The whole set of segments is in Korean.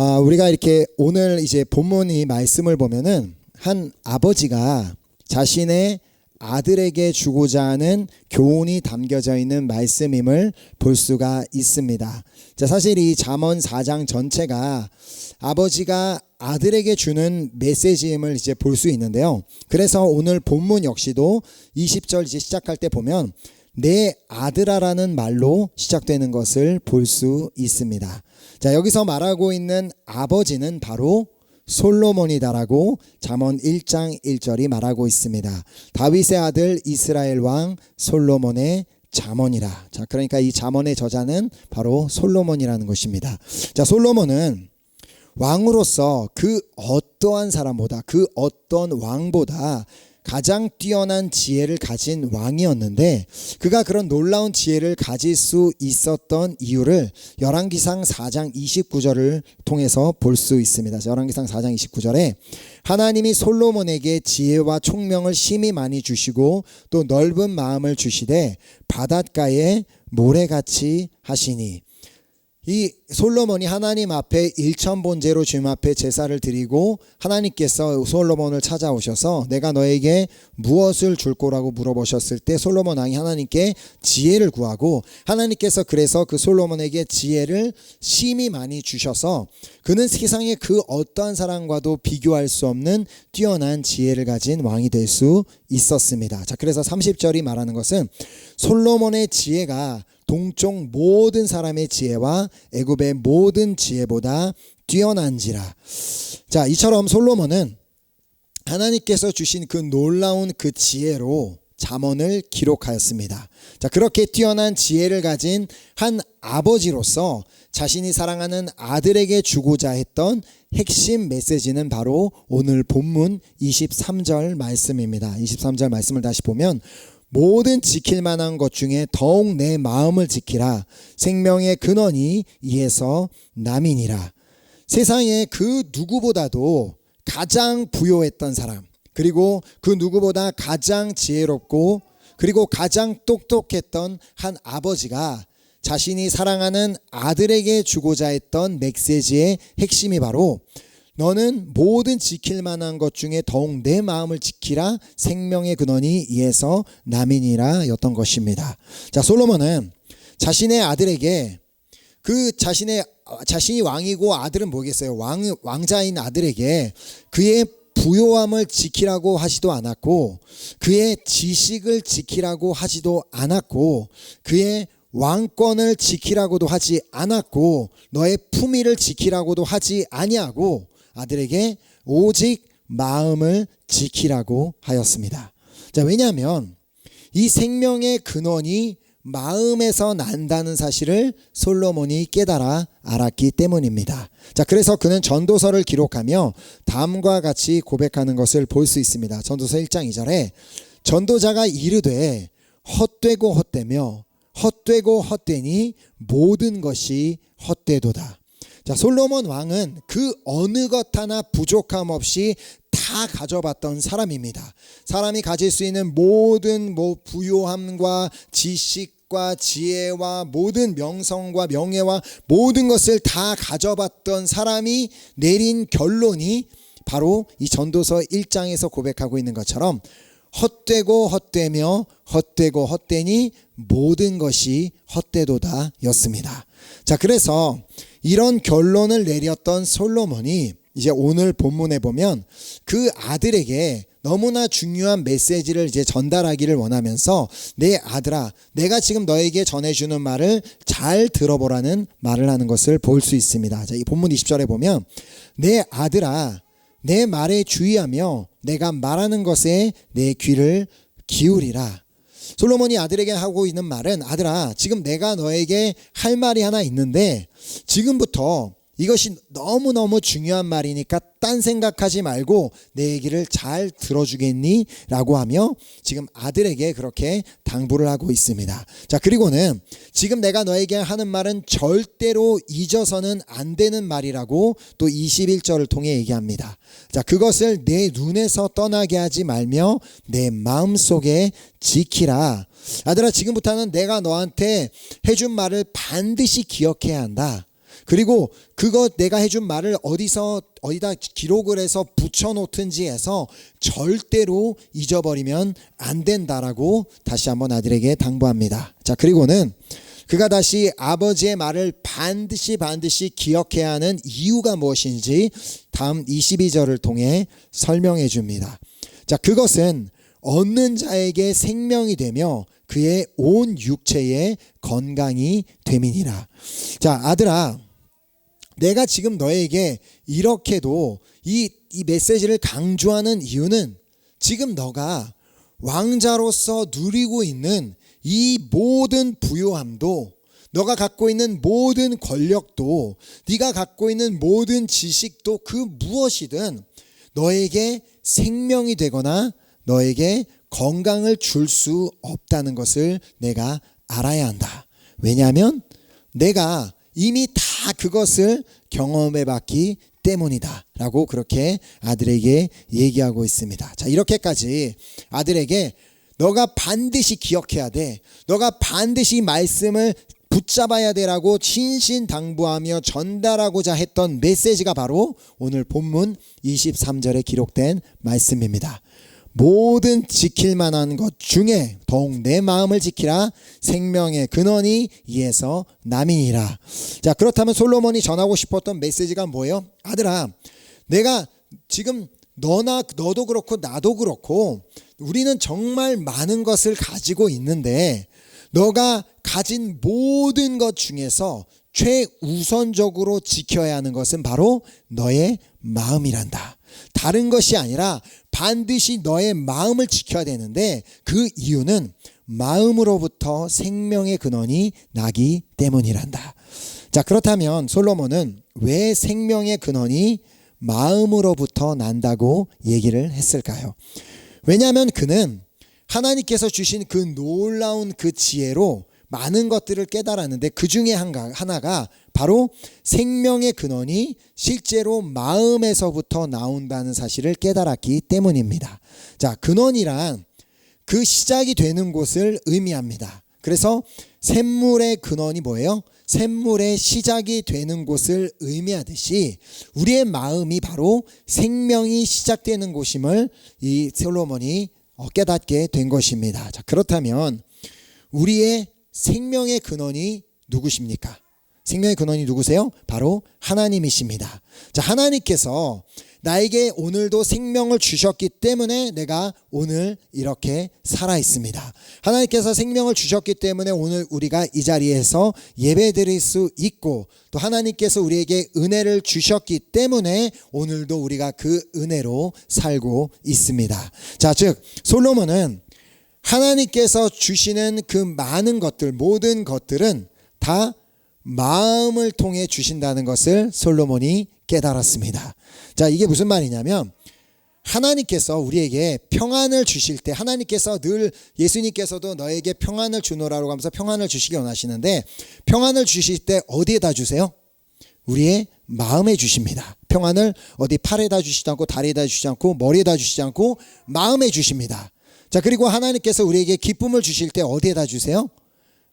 아, 우리가 이렇게 오늘 이제 본문이 말씀을 보면은 한 아버지가 자신의 아들에게 주고자 하는 교훈이 담겨져 있는 말씀임을 볼 수가 있습니다. 자, 사실 이 잠언 4장 전체가 아버지가 아들에게 주는 메시지임을 이제 볼 수 있는데요. 그래서 오늘 본문 역시도 20절 이제 시작할 때 보면 내 아들아라는 말로 시작되는 것을 볼 수 있습니다. 자, 여기서 말하고 있는 아버지는 바로 솔로몬이다라고 잠언 1장 1절이 말하고 있습니다. 다윗의 아들 이스라엘 왕 솔로몬의 잠언이라. 자, 그러니까 이 잠언의 저자는 바로 솔로몬이라는 것입니다. 자, 솔로몬은 왕으로서 그 어떠한 사람보다 그 어떤 왕보다 가장 뛰어난 지혜를 가진 왕이었는데 그가 그런 놀라운 지혜를 가질 수 있었던 이유를 열왕기상 4장 29절을 통해서 볼 수 있습니다. 열왕기상 4장 29절에 하나님이 솔로몬에게 지혜와 총명을 심히 많이 주시고 또 넓은 마음을 주시되 바닷가에 모래같이 하시니 이 솔로몬이 하나님 앞에 일천 번제로 주님 앞에 제사를 드리고 하나님께서 솔로몬을 찾아오셔서 내가 너에게 무엇을 줄 거라고 물어보셨을 때 솔로몬 왕이 하나님께 지혜를 구하고 하나님께서 그래서 그 솔로몬에게 지혜를 심히 많이 주셔서 그는 세상의 그 어떠한 사람과도 비교할 수 없는 뛰어난 지혜를 가진 왕이 될 수 있었습니다. 자, 그래서 30절이 말하는 것은 솔로몬의 지혜가 동쪽 모든 사람의 지혜와 애굽의 모든 지혜보다 뛰어난지라. 자, 이처럼 솔로몬은 하나님께서 주신 그 놀라운 그 지혜로 잠언을 기록하였습니다. 자, 그렇게 뛰어난 지혜를 가진 한 아버지로서 자신이 사랑하는 아들에게 주고자 했던 핵심 메시지는 바로 오늘 본문 23절 말씀입니다. 23절 말씀을 다시 보면 모든 지킬 만한 것 중에 더욱 내 마음을 지키라. 생명의 근원이 이에서 남이니라. 세상에 그 누구보다도 가장 부요했던 사람, 그리고 그 누구보다 가장 지혜롭고 그리고 가장 똑똑했던 한 아버지가 자신이 사랑하는 아들에게 주고자 했던 메시지의 핵심이 바로 너는 모든 지킬 만한 것 중에 더욱 내 마음을 지키라 생명의 근원이 이에서 남이니라 였던 것입니다. 자, 솔로몬은 자신의 아들에게 그 자신의 자신이 왕이고 아들은 뭐겠어요? 왕 왕자인 아들에게 그의 부요함을 지키라고 하지도 않았고 그의 지식을 지키라고 하지도 않았고 그의 왕권을 지키라고도 하지 않았고 너의 품위를 지키라고도 하지 아니하고 아들에게 오직 마음을 지키라고 하였습니다. 자, 왜냐하면 이 생명의 근원이 마음에서 난다는 사실을 솔로몬이 깨달아 알았기 때문입니다. 자, 그래서 그는 전도서를 기록하며 다음과 같이 고백하는 것을 볼 수 있습니다. 전도서 1장 2절에 전도자가 이르되 헛되고 헛되며 헛되고 헛되니 모든 것이 헛되도다. 자, 솔로몬 왕은 그 어느 것 하나 부족함 없이 다 가져봤던 사람입니다. 사람이 가질 수 있는 모든 뭐 부요함과 지식과 지혜와 모든 명성과 명예와 모든 것을 다 가져봤던 사람이 내린 결론이 바로 이 전도서 1장에서 고백하고 있는 것처럼 헛되고 헛되며 헛되고 헛되니 모든 것이 헛되도다 였습니다. 자, 그래서 이런 결론을 내렸던 솔로몬이 이제 오늘 본문에 보면 그 아들에게 너무나 중요한 메시지를 이제 전달하기를 원하면서 내 아들아, 내가 지금 너에게 전해주는 말을 잘 들어보라는 말을 하는 것을 볼 수 있습니다. 자, 이 본문 20절에 보면 내 아들아, 내 말에 주의하며 내가 말하는 것에 내 귀를 기울이라. 솔로몬이 아들에게 하고 있는 말은 아들아 지금 내가 너에게 할 말이 하나 있는데 지금부터 이것이 너무너무 중요한 말이니까 딴 생각하지 말고 내 얘기를 잘 들어주겠니? 라고 하며 지금 아들에게 그렇게 당부를 하고 있습니다. 자, 그리고는 지금 내가 너에게 하는 말은 절대로 잊어서는 안 되는 말이라고 또 21절을 통해 얘기합니다. 자, 그것을 내 눈에서 떠나게 하지 말며 내 마음 속에 지키라. 아들아, 지금부터는 내가 너한테 해준 말을 반드시 기억해야 한다. 그리고 그거 내가 해준 말을 어디서 어디다 기록을 해서 붙여놓든지 해서 절대로 잊어버리면 안 된다라고 다시 한번 아들에게 당부합니다. 자 그리고는 그가 다시 아버지의 말을 반드시 반드시 기억해야 하는 이유가 무엇인지 다음 22절을 통해 설명해 줍니다. 자, 그것은 얻는 자에게 생명이 되며 그의 온 육체의 건강이 됨이니라. 자, 아들아, 내가 지금 너에게 이렇게도 이, 이 메시지를 강조하는 이유는 지금 너가 왕자로서 누리고 있는 이 모든 부요함도 너가 갖고 있는 모든 권력도 네가 갖고 있는 모든 지식도 그 무엇이든 너에게 생명이 되거나 너에게 건강을 줄 수 없다는 것을 내가 알아야 한다. 왜냐하면 내가 이미 다 그것을 경험해 봤기 때문이다. 라고 그렇게 아들에게 얘기하고 있습니다. 자, 이렇게까지 아들에게 너가 반드시 기억해야 돼. 너가 반드시 말씀을 붙잡아야 되라고 신신당부하며 전달하고자 했던 메시지가 바로 오늘 본문 23절에 기록된 말씀입니다. 모든 지킬 만한 것 중에 더욱 내 마음을 지키라 생명의 근원이 이에서 남이니라. 자, 그렇다면 솔로몬이 전하고 싶었던 메시지가 뭐예요? 아들아, 내가 지금 너나 너도 그렇고 나도 그렇고 우리는 정말 많은 것을 가지고 있는데 너가 가진 모든 것 중에서 최우선적으로 지켜야 하는 것은 바로 너의 마음이란다. 다른 것이 아니라 반드시 너의 마음을 지켜야 되는데 그 이유는 마음으로부터 생명의 근원이 나기 때문이란다. 자, 그렇다면 솔로몬은 왜 생명의 근원이 마음으로부터 난다고 얘기를 했을까요? 왜냐하면 그는 하나님께서 주신 그 놀라운 그 지혜로 많은 것들을 깨달았는데 그 중에 하나가 바로 생명의 근원이 실제로 마음에서부터 나온다는 사실을 깨달았기 때문입니다. 자, 근원이란 그 시작이 되는 곳을 의미합니다. 그래서 샘물의 근원이 뭐예요? 샘물의 시작이 되는 곳을 의미하듯이 우리의 마음이 바로 생명이 시작되는 곳임을 이 솔로몬이 깨닫게 된 것입니다. 자, 그렇다면 우리의 생명의 근원이 누구십니까? 생명의 근원이 누구세요? 바로 하나님이십니다. 자, 하나님께서 나에게 오늘도 생명을 주셨기 때문에 내가 오늘 이렇게 살아 있습니다. 하나님께서 생명을 주셨기 때문에 오늘 우리가 이 자리에서 예배 드릴 수 있고 또 하나님께서 우리에게 은혜를 주셨기 때문에 오늘도 우리가 그 은혜로 살고 있습니다. 자, 즉 솔로몬은 하나님께서 주시는 그 많은 것들, 모든 것들은 다 마음을 통해 주신다는 것을 솔로몬이 깨달았습니다. 자, 이게 무슨 말이냐면 하나님께서 우리에게 평안을 주실 때 하나님께서 늘 예수님께서도 너에게 평안을 주노라고 하면서 평안을 주시기 원하시는데 평안을 주실 때 어디에다 주세요? 우리의 마음에 주십니다. 평안을 어디 팔에다 주시지 않고 다리에다 주시지 않고 머리에다 주시지 않고 마음에 주십니다. 자, 그리고 하나님께서 우리에게 기쁨을 주실 때 어디에다 주세요?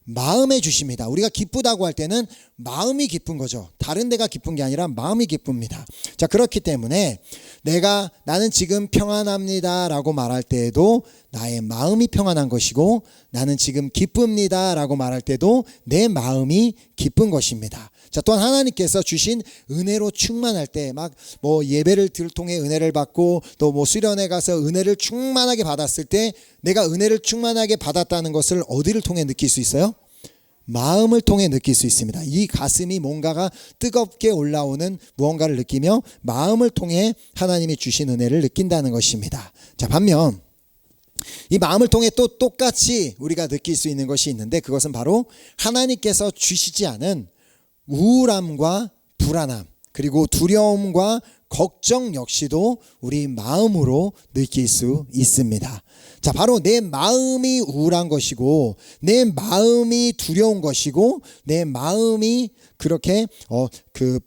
마음에 주십니다. 우리가 기쁘다고 할 때는 마음이 기쁜 거죠. 다른 데가 기쁜 게 아니라 마음이 기쁩니다. 자, 그렇기 때문에 내가 나는 지금 평안합니다 라고 말할 때에도 나의 마음이 평안한 것이고 나는 지금 기쁩니다 라고 말할 때도 내 마음이 기쁜 것입니다. 자, 또한 하나님께서 주신 은혜로 충만할 때 막 뭐 예배를 통해 은혜를 받고 또 뭐 수련회 가서 은혜를 충만하게 받았을 때 내가 은혜를 충만하게 받았다는 것을 어디를 통해 느낄 수 있어요? 마음을 통해 느낄 수 있습니다. 이 가슴이 뭔가가 뜨겁게 올라오는 무언가를 느끼며 마음을 통해 하나님이 주신 은혜를 느낀다는 것입니다. 자, 반면 이 마음을 통해 또 똑같이 우리가 느낄 수 있는 것이 있는데 그것은 바로 하나님께서 주시지 않은 우울함과 불안함 그리고 두려움과 걱정 역시도 우리 마음으로 느낄 수 있습니다. 자, 바로 내 마음이 우울한 것이고, 내 마음이 두려운 것이고, 내 마음이 그렇게, 어, 그,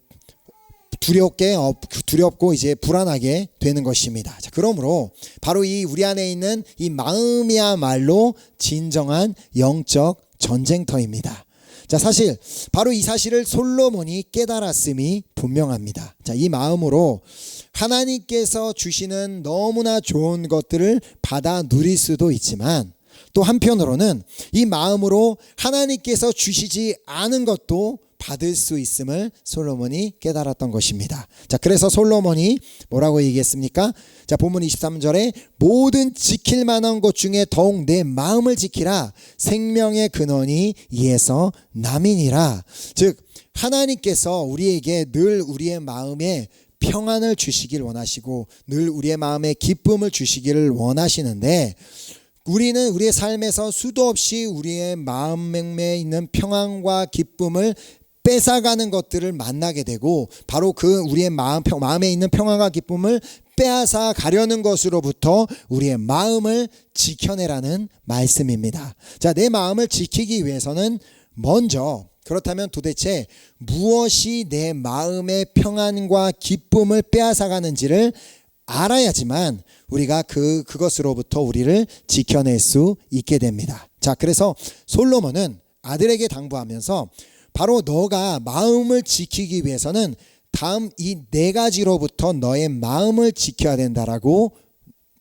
두렵게, 어, 두렵고 이제 불안하게 되는 것입니다. 자, 그러므로 바로 이 우리 안에 있는 이 마음이야말로 진정한 영적 전쟁터입니다. 자, 사실 바로 이 사실을 솔로몬이 깨달았음이 분명합니다. 자, 이 마음으로 하나님께서 주시는 너무나 좋은 것들을 받아 누릴 수도 있지만 또 한편으로는 이 마음으로 하나님께서 주시지 않은 것도 받을 수 있음을 솔로몬이 깨달았던 것입니다. 자, 그래서 솔로몬이 뭐라고 얘기했습니까? 자, 본문 23절에 모든 지킬 만한 것 중에 더욱 내 마음을 지키라. 생명의 근원이 이에서 남이니라. 즉, 하나님께서 우리에게 늘 우리의 마음에 평안을 주시길 원하시고 늘 우리의 마음에 기쁨을 주시기를 원하시는데 우리는 우리의 삶에서 수도 없이 우리의 마음에 있는 평안과 기쁨을 뺏어가는 것들을 만나게 되고 바로 그 우리의 마음 마음에 있는 평안과 기쁨을 빼앗아 가려는 것으로부터 우리의 마음을 지켜내라는 말씀입니다. 자, 내 마음을 지키기 위해서는 먼저 그렇다면 도대체 무엇이 내 마음의 평안과 기쁨을 빼앗아 가는지를 알아야지만 우리가 그 그것으로부터 우리를 지켜낼 수 있게 됩니다. 자, 그래서 솔로몬은 아들에게 당부하면서 바로 너가 마음을 지키기 위해서는 다음 이 네 가지로부터 너의 마음을 지켜야 된다라고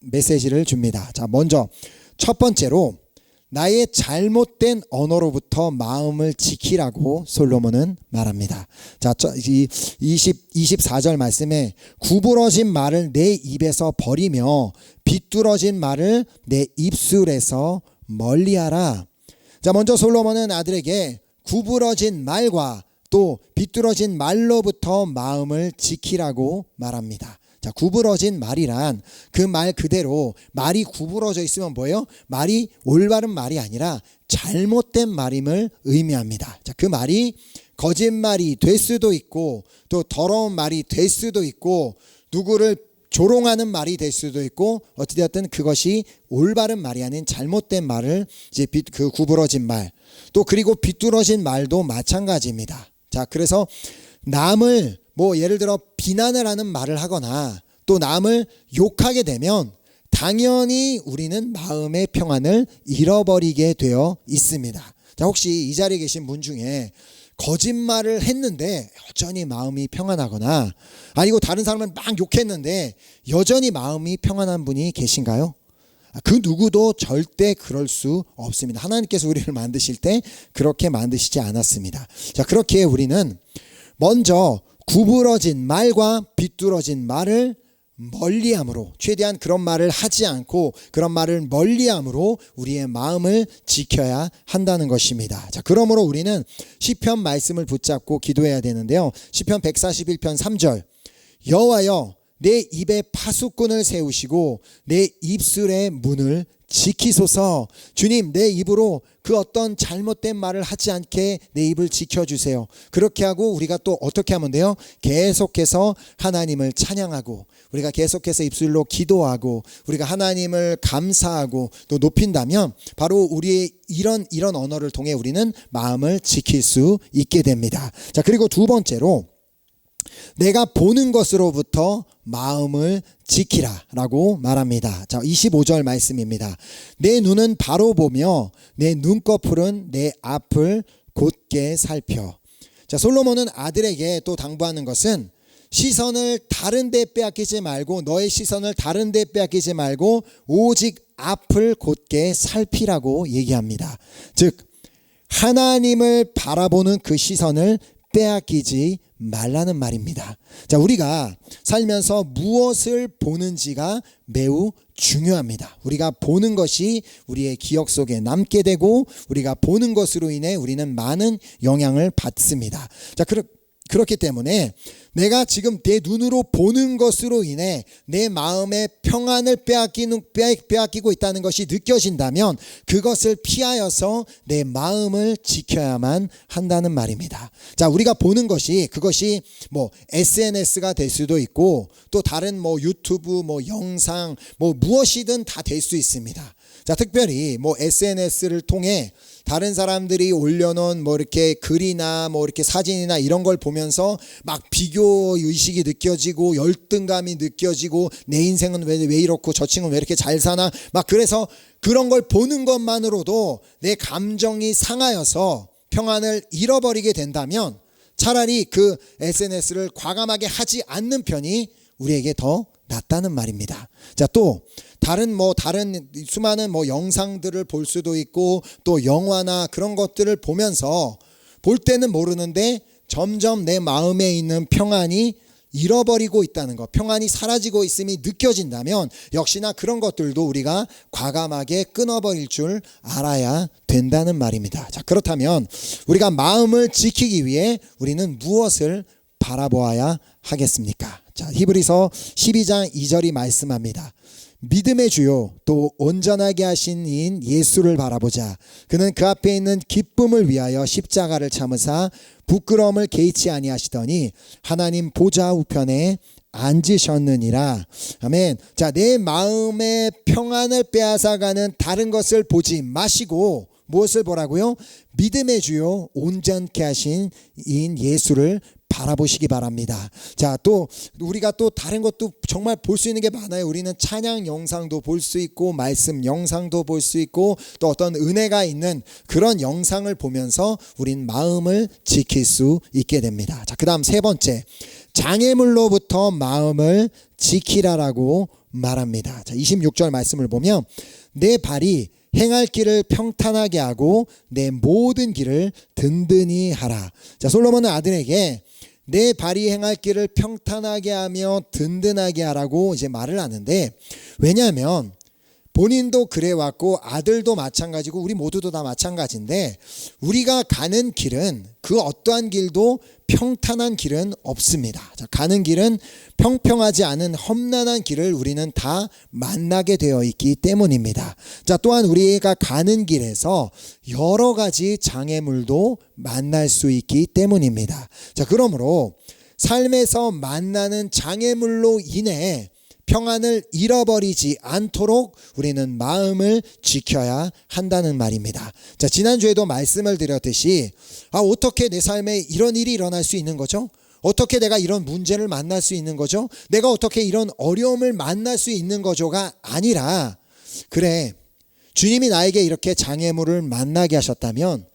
메시지를 줍니다. 자, 먼저 첫 번째로 나의 잘못된 언어로부터 마음을 지키라고 솔로몬은 말합니다. 자, 이 20, 24절 말씀에 구부러진 말을 내 입에서 버리며 비뚤어진 말을 내 입술에서 멀리하라. 자, 먼저 솔로몬은 아들에게 구부러진 말과 또 비뚤어진 말로부터 마음을 지키라고 말합니다. 자, 구부러진 말이란 그 말 그대로 말이 구부러져 있으면 뭐예요? 말이 올바른 말이 아니라 잘못된 말임을 의미합니다. 자, 그 말이 거짓말이 될 수도 있고 또 더러운 말이 될 수도 있고 누구를 조롱하는 말이 될 수도 있고 어찌되었든 그것이 올바른 말이 아닌 잘못된 말을 이제 그 구부러진 말 또 그리고 비뚤어진 말도 마찬가지입니다. 자, 그래서 남을 뭐 예를 들어 비난을 하는 말을 하거나 또 남을 욕하게 되면 당연히 우리는 마음의 평안을 잃어버리게 되어 있습니다. 자, 혹시 이 자리에 계신 분 중에 거짓말을 했는데 여전히 마음이 평안하거나 아니고 다른 사람을 막 욕했는데 여전히 마음이 평안한 분이 계신가요? 그 누구도 절대 그럴 수 없습니다. 하나님께서 우리를 만드실 때 그렇게 만드시지 않았습니다. 자, 그렇게 우리는 먼저 구부러진 말과 비뚤어진 말을 멀리함으로 최대한 그런 말을 하지 않고 그런 말을 멀리함으로 우리의 마음을 지켜야 한다는 것입니다. 자, 그러므로 우리는 시편 말씀을 붙잡고 기도해야 되는데요. 시편 141편 3절 여호와여 내 입에 파수꾼을 세우시고 내 입술의 문을 지키소서. 주님, 내 입으로 그 어떤 잘못된 말을 하지 않게 내 입을 지켜주세요. 그렇게 하고 우리가 또 어떻게 하면 돼요? 계속해서 하나님을 찬양하고 우리가 계속해서 입술로 기도하고 우리가 하나님을 감사하고 또 높인다면 바로 우리의 이런 이런 언어를 통해 우리는 마음을 지킬 수 있게 됩니다. 자, 그리고 두 번째로 내가 보는 것으로부터 마음을 지키라 라고 말합니다. 자, 25절 말씀입니다. 내 눈은 바로 보며 내 눈꺼풀은 내 앞을 곧게 살펴. 자, 솔로몬은 아들에게 또 당부하는 것은 시선을 다른 데 빼앗기지 말고 너의 시선을 다른 데 빼앗기지 말고 오직 앞을 곧게 살피라고 얘기합니다. 즉 하나님을 바라보는 그 시선을 빼앗기지 말라는 말입니다. 자, 우리가 살면서 무엇을 보는지가 매우 중요합니다. 우리가 보는 것이 우리의 기억 속에 남게 되고 우리가 보는 것으로 인해 우리는 많은 영향을 받습니다. 자, 그렇 그렇기 때문에 내가 지금 내 눈으로 보는 것으로 인해 내 마음의 평안을 빼앗기는 빼앗기고 있다는 것이 느껴진다면 그것을 피하여서 내 마음을 지켜야만 한다는 말입니다. 자, 우리가 보는 것이 그것이 뭐 SNS가 될 수도 있고 또 다른 뭐 유튜브 뭐 영상 뭐 무엇이든 다 될 수 있습니다. 자, 특별히 뭐 SNS를 통해 다른 사람들이 올려놓은 뭐 이렇게 글이나 뭐 이렇게 사진이나 이런 걸 보면서 막 비교 의식이 느껴지고 열등감이 느껴지고 내 인생은 왜, 왜 이렇고 저 친구는 왜 이렇게 잘 사나? 막 그래서 그런 걸 보는 것만으로도 내 감정이 상하여서 평안을 잃어버리게 된다면 차라리 그 SNS를 과감하게 하지 않는 편이 우리에게 더 낫다는 말입니다. 자, 또 다른 뭐 다른 수많은 뭐 영상들을 볼 수도 있고 또 영화나 그런 것들을 보면서 볼 때는 모르는데 점점 내 마음에 있는 평안이 잃어버리고 있다는 것, 평안이 사라지고 있음이 느껴진다면 역시나 그런 것들도 우리가 과감하게 끊어버릴 줄 알아야 된다는 말입니다. 자, 그렇다면 우리가 마음을 지키기 위해 우리는 무엇을 바라보아야 하겠습니까? 자, 히브리서 12장 2절이 말씀합니다. 믿음의 주요 또 온전하게 하신 이인 예수를 바라보자. 그는 그 앞에 있는 기쁨을 위하여 십자가를 참으사 부끄러움을 개의치 아니하시더니 하나님 보좌 우편에 앉으셨느니라. 아멘. 자, 내 마음의 평안을 빼앗아가는 다른 것을 보지 마시고 무엇을 보라고요? 믿음의 주요 온전케 하신 인 예수를 바라보시기 바랍니다. 자, 또 우리가 또 다른 것도 정말 볼 수 있는 게 많아요. 우리는 찬양 영상도 볼 수 있고 말씀 영상도 볼 수 있고 또 어떤 은혜가 있는 그런 영상을 보면서 우린 마음을 지킬 수 있게 됩니다. 자, 그다음 세 번째. 장애물로부터 마음을 지키라라고 말합니다. 자, 26절 말씀을 보면 내 발이 행할 길을 평탄하게 하고 내 모든 길을 든든히 하라. 자, 솔로몬은 아들에게 내 발이 행할 길을 평탄하게 하며 든든하게 하라고 이제 말을 하는데 왜냐하면 본인도 그래 왔고 아들도 마찬가지고 우리 모두도 다 마찬가지인데 우리가 가는 길은 그 어떠한 길도 평탄한 길은 없습니다. 자, 가는 길은 평평하지 않은 험난한 길을 우리는 다 만나게 되어 있기 때문입니다. 자, 또한 우리가 가는 길에서 여러 가지 장애물도 만날 수 있기 때문입니다. 자, 그러므로 삶에서 만나는 장애물로 인해 평안을 잃어버리지 않도록 우리는 마음을 지켜야 한다는 말입니다. 자, 지난주에도 말씀을 드렸듯이, 아, 어떻게 내 삶에 이런 일이 일어날 수 있는 거죠? 어떻게 내가 이런 문제를 만날 수 있는 거죠? 내가 어떻게 이런 어려움을 만날 수 있는 거죠가 아니라, 그래, 주님이 나에게 이렇게 장애물을 만나게 하셨다면,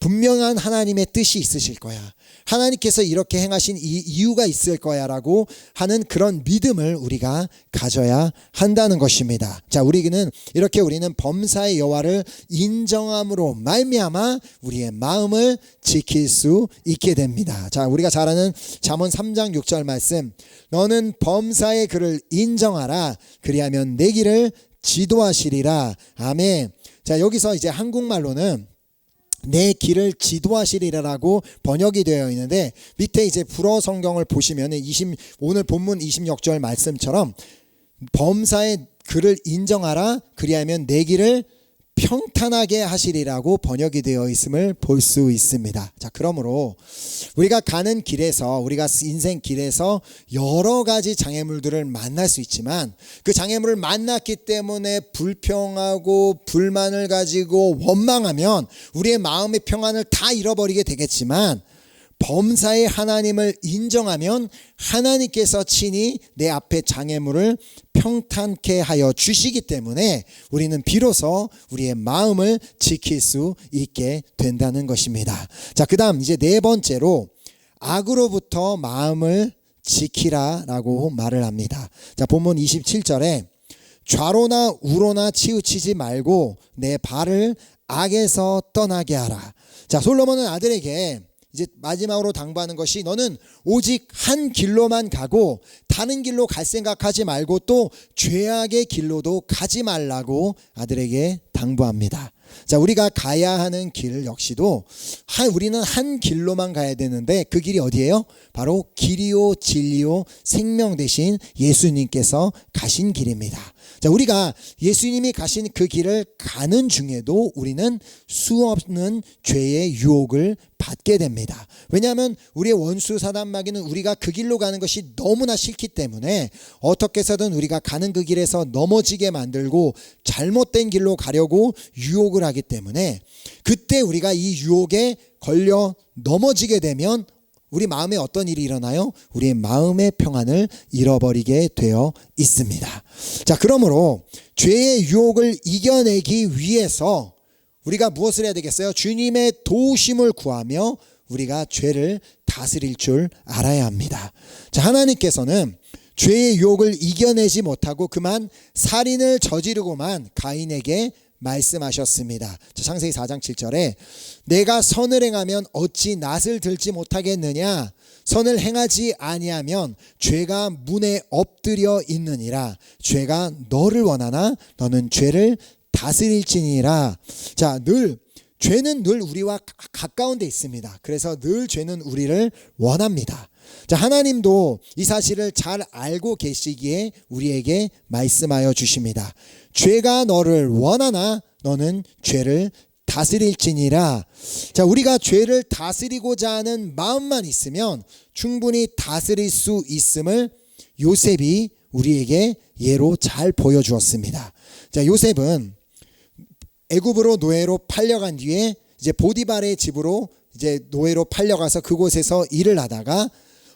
분명한 하나님의 뜻이 있으실 거야. 하나님께서 이렇게 행하신 이 이유가 있을 거야라고 하는 그런 믿음을 우리가 가져야 한다는 것입니다. 자, 우리는 이렇게 우리는 범사의 여호와를 인정함으로 말미암아 우리의 마음을 지킬 수 있게 됩니다. 자, 우리가 잘 아는 잠언 3장 6절 말씀. 너는 범사의 그를 인정하라. 그리하면 내 길을 지도하시리라. 아멘. 자, 여기서 이제 한국말로는 내 길을 지도하시리라라고 번역이 되어 있는데 밑에 이제 불어 성경을 보시면 20 오늘 본문 26절 말씀처럼 범사의 그를 인정하라 그리하면 내 길을 평탄하게 하시리라고 번역이 되어 있음을 볼 수 있습니다. 자, 그러므로 우리가 가는 길에서 우리가 인생 길에서 여러 가지 장애물들을 만날 수 있지만 그 장애물을 만났기 때문에 불평하고 불만을 가지고 원망하면 우리의 마음의 평안을 다 잃어버리게 되겠지만 범사의 하나님을 인정하면 하나님께서 친히 내 앞에 장애물을 평탄케 하여 주시기 때문에 우리는 비로소 우리의 마음을 지킬 수 있게 된다는 것입니다. 자, 그 다음 이제 네 번째로 악으로부터 마음을 지키라라고 말을 합니다. 자, 본문 27절에 좌로나 우로나 치우치지 말고 내 발을 악에서 떠나게 하라. 자, 솔로몬은 아들에게 이제 마지막으로 당부하는 것이 너는 오직 한 길로만 가고 다른 길로 갈 생각하지 말고 또 죄악의 길로도 가지 말라고 아들에게 당부합니다. 자, 우리가 가야 하는 길 역시도 한 우리는 한 길로만 가야 되는데 그 길이 어디예요? 바로 길이요 진리요 생명 대신 예수님께서 가신 길입니다. 자, 우리가 예수님이 가신 그 길을 가는 중에도 우리는 수없는 죄의 유혹을 받게 됩니다. 왜냐하면 우리의 원수 사단 마귀는 우리가 그 길로 가는 것이 너무나 싫기 때문에 어떻게 해서든 우리가 가는 그 길에서 넘어지게 만들고 잘못된 길로 가려고 유혹을 하기 때문에 그때 우리가 이 유혹에 걸려 넘어지게 되면 우리 마음에 어떤 일이 일어나요? 우리의 마음의 평안을 잃어버리게 되어 있습니다. 자, 그러므로 죄의 유혹을 이겨내기 위해서 우리가 무엇을 해야 되겠어요? 주님의 도우심을 구하며 우리가 죄를 다스릴 줄 알아야 합니다. 자, 하나님께서는 죄의 유혹을 이겨내지 못하고 그만 살인을 저지르고만 가인에게 말씀하셨습니다. 자, 창세기 4장 7절에 내가 선을 행하면 어찌 낯을 들지 못하겠느냐? 선을 행하지 아니하면 죄가 문에 엎드려 있느니라. 죄가 너를 원하나? 너는 죄를 다스릴지니라. 자늘 죄는 늘 우리와 가까운 데 있습니다. 그래서 늘 죄는 우리를 원합니다. 자, 하나님도 이 사실을 잘 알고 계시기에 우리에게 말씀하여 주십니다. 죄가 너를 원하나 너는 죄를 다스릴지니라. 자, 우리가 죄를 다스리고자 하는 마음만 있으면 충분히 다스릴 수 있음을 요셉이 우리에게 예로 잘 보여주었습니다. 자, 요셉은 애굽으로 노예로 팔려간 뒤에 이제 보디발의 집으로 이제 노예로 팔려가서 그곳에서 일을 하다가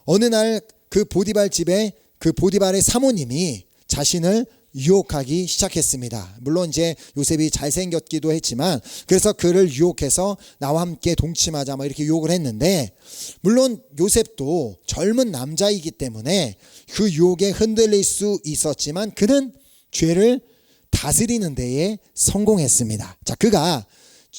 어느 날 그 보디발 집에 그 보디발의 사모님이 자신을 유혹하기 시작했습니다. 물론 이제 요셉이 잘생겼기도 했지만 그래서 그를 유혹해서 나와 함께 동침하자 뭐 이렇게 유혹을 했는데 물론 요셉도 젊은 남자이기 때문에 그 유혹에 흔들릴 수 있었지만 그는 죄를 다스리는 데에 성공했습니다. 자, 그가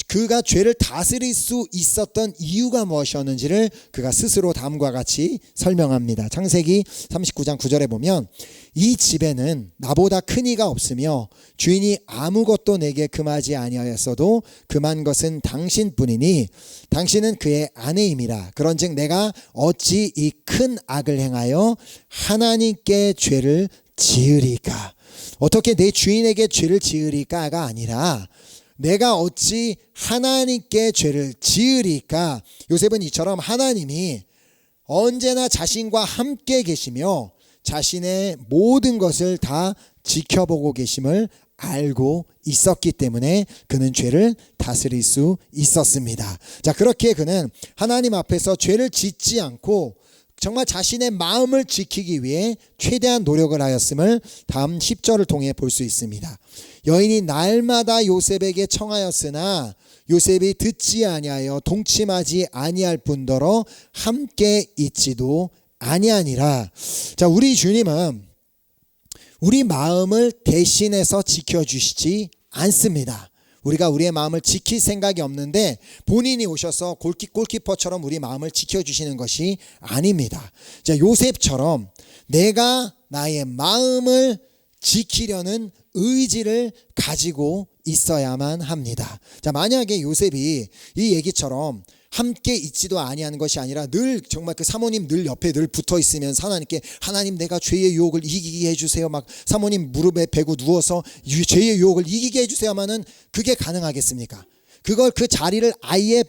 그가 죄를 다스릴 수 있었던 이유가 무엇이었는지를 그가 스스로 다음과 같이 설명합니다. 창세기 39장 9절에 보면 이 집에는 나보다 큰 이가 없으며 주인이 아무것도 내게 금하지 아니하였어도 금한 것은 당신뿐이니 당신은 그의 아내임이라 그런즉 내가 어찌 이 큰 악을 행하여 하나님께 죄를 지으리까 어떻게 내 주인에게 죄를 지으리까가 아니라 내가 어찌 하나님께 죄를 지으리까? 요셉은 이처럼 하나님이 언제나 자신과 함께 계시며 자신의 모든 것을 다 지켜보고 계심을 알고 있었기 때문에 그는 죄를 다스릴 수 있었습니다. 자, 그렇게 그는 하나님 앞에서 죄를 짓지 않고 정말 자신의 마음을 지키기 위해 최대한 노력을 하였음을 다음 10절을 통해 볼 수 있습니다. 여인이 날마다 요셉에게 청하였으나 요셉이 듣지 아니하여 동침하지 아니할 뿐더러 함께 있지도 아니하니라. 자, 우리 주님은 우리 마음을 대신해서 지켜주시지 않습니다. 우리가 우리의 마음을 지킬 생각이 없는데 본인이 오셔서 골키, 골키퍼처럼 우리 마음을 지켜주시는 것이 아닙니다. 자, 요셉처럼 내가 나의 마음을 지키려는 의지를 가지고 있어야만 합니다. 자, 만약에 요셉이 이 얘기처럼 함께 있지도 아니하는 것이 아니라 늘 정말 그 사모님 늘 옆에 늘 붙어 있으면 하나님께 하나님 내가 죄의 유혹을 이기게 해주세요. 막 사모님 무릎에 베고 누워서 죄의 유혹을 이기게 해주세요만은 그게 가능하겠습니까? 그걸 그 자리를 아예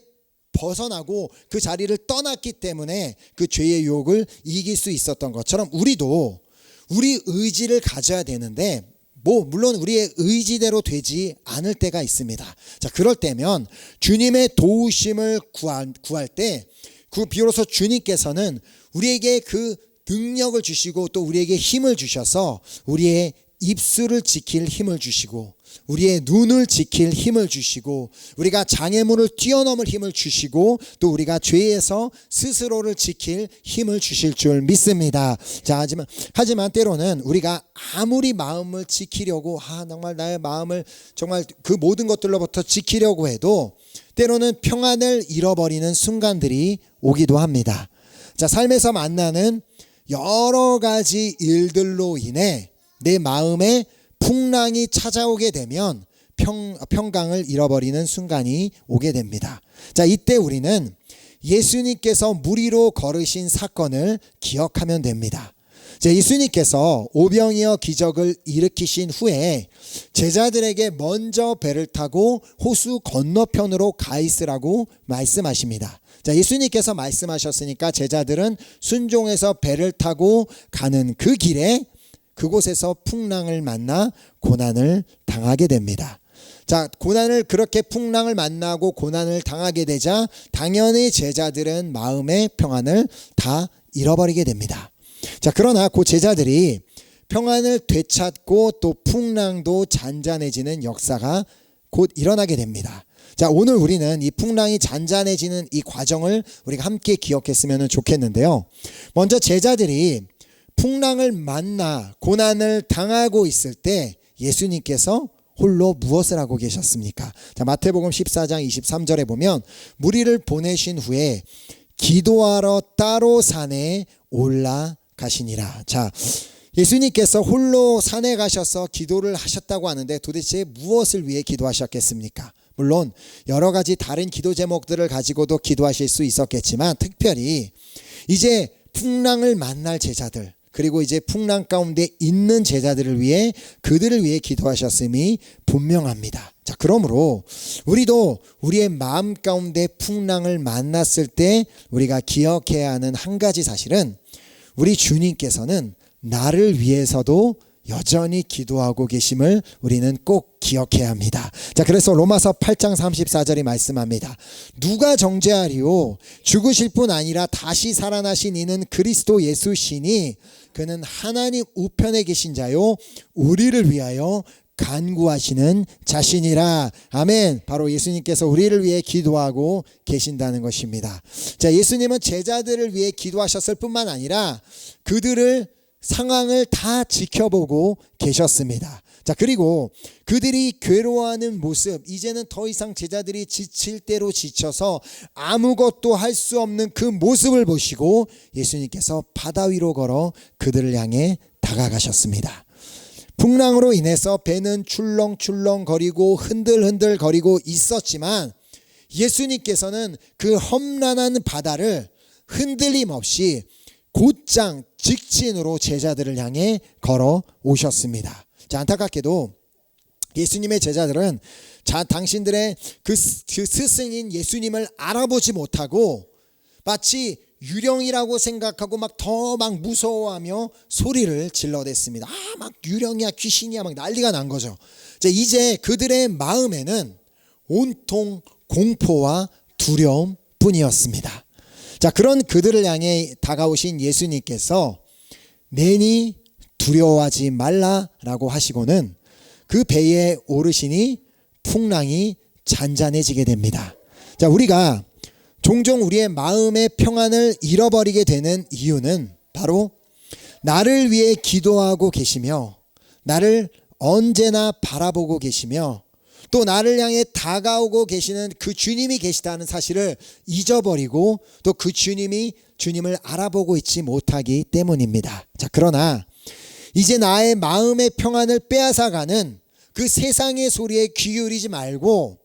벗어나고 그 자리를 떠났기 때문에 그 죄의 유혹을 이길 수 있었던 것처럼 우리도 우리 의지를 가져야 되는데 뭐 물론 우리의 의지대로 되지 않을 때가 있습니다. 자 그럴 때면 주님의 도우심을 구할, 구할 때 그 비로소 주님께서는 우리에게 그 능력을 주시고 또 우리에게 힘을 주셔서 우리의 입술을 지킬 힘을 주시고 우리의 눈을 지킬 힘을 주시고 우리가 장애물을 뛰어넘을 힘을 주시고 또 우리가 죄에서 스스로를 지킬 힘을 주실 줄 믿습니다. 자, 하지만 하지만 때로는 우리가 아무리 마음을 지키려고 아 정말 나의 마음을 정말 그 모든 것들로부터 지키려고 해도 때로는 평안을 잃어버리는 순간들이 오기도 합니다. 자, 삶에서 만나는 여러 가지 일들로 인해 내 마음에 풍랑이 찾아오게 되면 평, 평강을 잃어버리는 순간이 오게 됩니다. 자, 이때 우리는 예수님께서 물 위로 걸으신 사건을 기억하면 됩니다. 자, 예수님께서 오병이어 기적을 일으키신 후에 제자들에게 먼저 배를 타고 호수 건너편으로 가 있으라고 말씀하십니다. 자, 예수님께서 말씀하셨으니까 제자들은 순종해서 배를 타고 가는 그 길에 그곳에서 풍랑을 만나 고난을 당하게 됩니다. 자, 고난을 그렇게 풍랑을 만나고 고난을 당하게 되자 당연히 제자들은 마음의 평안을 다 잃어버리게 됩니다. 자, 그러나 그 제자들이 평안을 되찾고 또 풍랑도 잔잔해지는 역사가 곧 일어나게 됩니다. 자, 오늘 우리는 이 풍랑이 잔잔해지는 이 과정을 우리가 함께 기억했으면 좋겠는데요. 먼저 제자들이 풍랑을 만나 고난을 당하고 있을 때 예수님께서 홀로 무엇을 하고 계셨습니까? 자, 마태복음 14장 23절에 보면 무리를 보내신 후에 기도하러 따로 산에 올라가시니라. 자, 예수님께서 홀로 산에 가셔서 기도를 하셨다고 하는데 도대체 무엇을 위해 기도하셨겠습니까? 물론 여러 가지 다른 기도 제목들을 가지고도 기도하실 수 있었겠지만 특별히 이제 풍랑을 만날 제자들 그리고 이제 풍랑 가운데 있는 제자들을 위해 그들을 위해 기도하셨음이 분명합니다. 자, 그러므로 우리도 우리의 마음 가운데 풍랑을 만났을 때 우리가 기억해야 하는 한 가지 사실은 우리 주님께서는 나를 위해서도 여전히 기도하고 계심을 우리는 꼭 기억해야 합니다. 자, 그래서 로마서 8장 34절이 말씀합니다. 누가 정죄하리요? 죽으실 뿐 아니라 다시 살아나신 이는 그리스도 예수시니 그는 하나님 우편에 계신 자요. 우리를 위하여 간구하시는 자신이라. 아멘. 바로 예수님께서 우리를 위해 기도하고 계신다는 것입니다. 자, 예수님은 제자들을 위해 기도하셨을 뿐만 아니라 그들을 상황을 다 지켜보고 계셨습니다. 자, 그리고 그들이 괴로워하는 모습, 이제는 더 이상 제자들이 지칠 대로 지쳐서 아무것도 할 수 없는 그 모습을 보시고 예수님께서 바다 위로 걸어 그들을 향해 다가가셨습니다. 풍랑으로 인해서 배는 출렁출렁 거리고 흔들흔들 거리고 있었지만 예수님께서는 그 험난한 바다를 흔들림 없이 곧장 직진으로 제자들을 향해 걸어 오셨습니다. 자, 안타깝게도 예수님의 제자들은 자, 당신들의 그, 그 스승인 예수님을 알아보지 못하고 마치 유령이라고 생각하고 막 더막 무서워하며 소리를 질러댔습니다. 아, 막 유령이야 귀신이야 막 난리가 난 거죠. 자, 이제 그들의 마음에는 온통 공포와 두려움 뿐이었습니다. 자, 그런 그들을 향해 다가오신 예수님께서 내니 두려워하지 말라라고 하시고는 그 배에 오르시니 풍랑이 잔잔해지게 됩니다. 자, 우리가 종종 우리의 마음의 평안을 잃어버리게 되는 이유는 바로 나를 위해 기도하고 계시며 나를 언제나 바라보고 계시며 또 나를 향해 다가오고 계시는 그 주님이 계시다는 사실을 잊어버리고 또 그 주님이 주님을 알아보고 있지 못하기 때문입니다. 자, 그러나 이제 나의 마음의 평안을 빼앗아가는 그 세상의 소리에 귀 기울이지 말고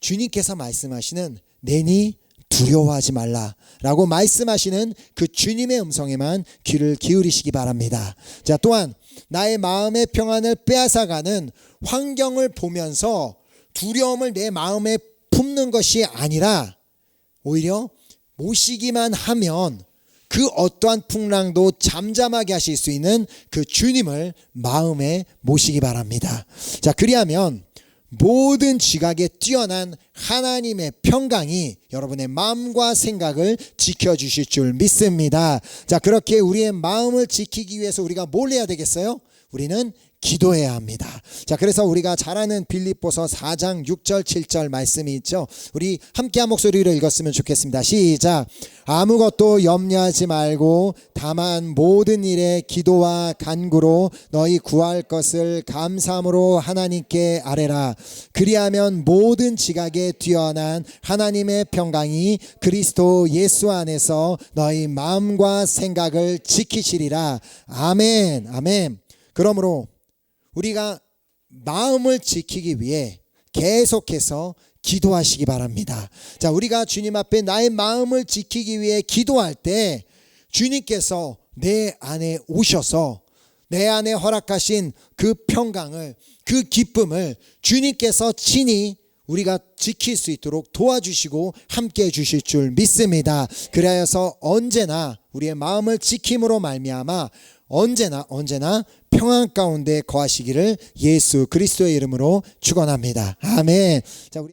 주님께서 말씀하시는 내니 두려워하지 말라 라고 말씀하시는 그 주님의 음성에만 귀를 기울이시기 바랍니다. 자, 또한 나의 마음의 평안을 빼앗아가는 환경을 보면서 두려움을 내 마음에 품는 것이 아니라 오히려 모시기만 하면 그 어떠한 풍랑도 잠잠하게 하실 수 있는 그 주님을 마음에 모시기 바랍니다. 자, 그리하면 모든 지각에 뛰어난 하나님의 평강이 여러분의 마음과 생각을 지켜주실 줄 믿습니다. 자, 그렇게 우리의 마음을 지키기 위해서 우리가 뭘 해야 되겠어요? 우리는 기도해야 합니다. 자, 그래서 우리가 잘 아는 빌립보서 4장 6절 7절 말씀이 있죠. 우리 함께 한 목소리로 읽었으면 좋겠습니다. 시작. 아무것도 염려하지 말고 다만 모든 일에 기도와 간구로 너희 구할 것을 감사함으로 하나님께 아뢰라. 그리하면 모든 지각에 뛰어난 하나님의 평강이 그리스도 예수 안에서 너희 마음과 생각을 지키시리라. 아멘. 아멘. 그러므로 우리가 마음을 지키기 위해 계속해서 기도하시기 바랍니다. 자, 우리가 주님 앞에 나의 마음을 지키기 위해 기도할 때 주님께서 내 안에 오셔서 내 안에 허락하신 그 평강을 그 기쁨을 주님께서 친히 우리가 지킬 수 있도록 도와주시고 함께 해 주실 줄 믿습니다. 그래서 언제나 우리의 마음을 지킴으로 말미암아 언제나 언제나 평안 가운데 거하시기를 예수 그리스도의 이름으로 축원합니다. 아멘. 자, 우리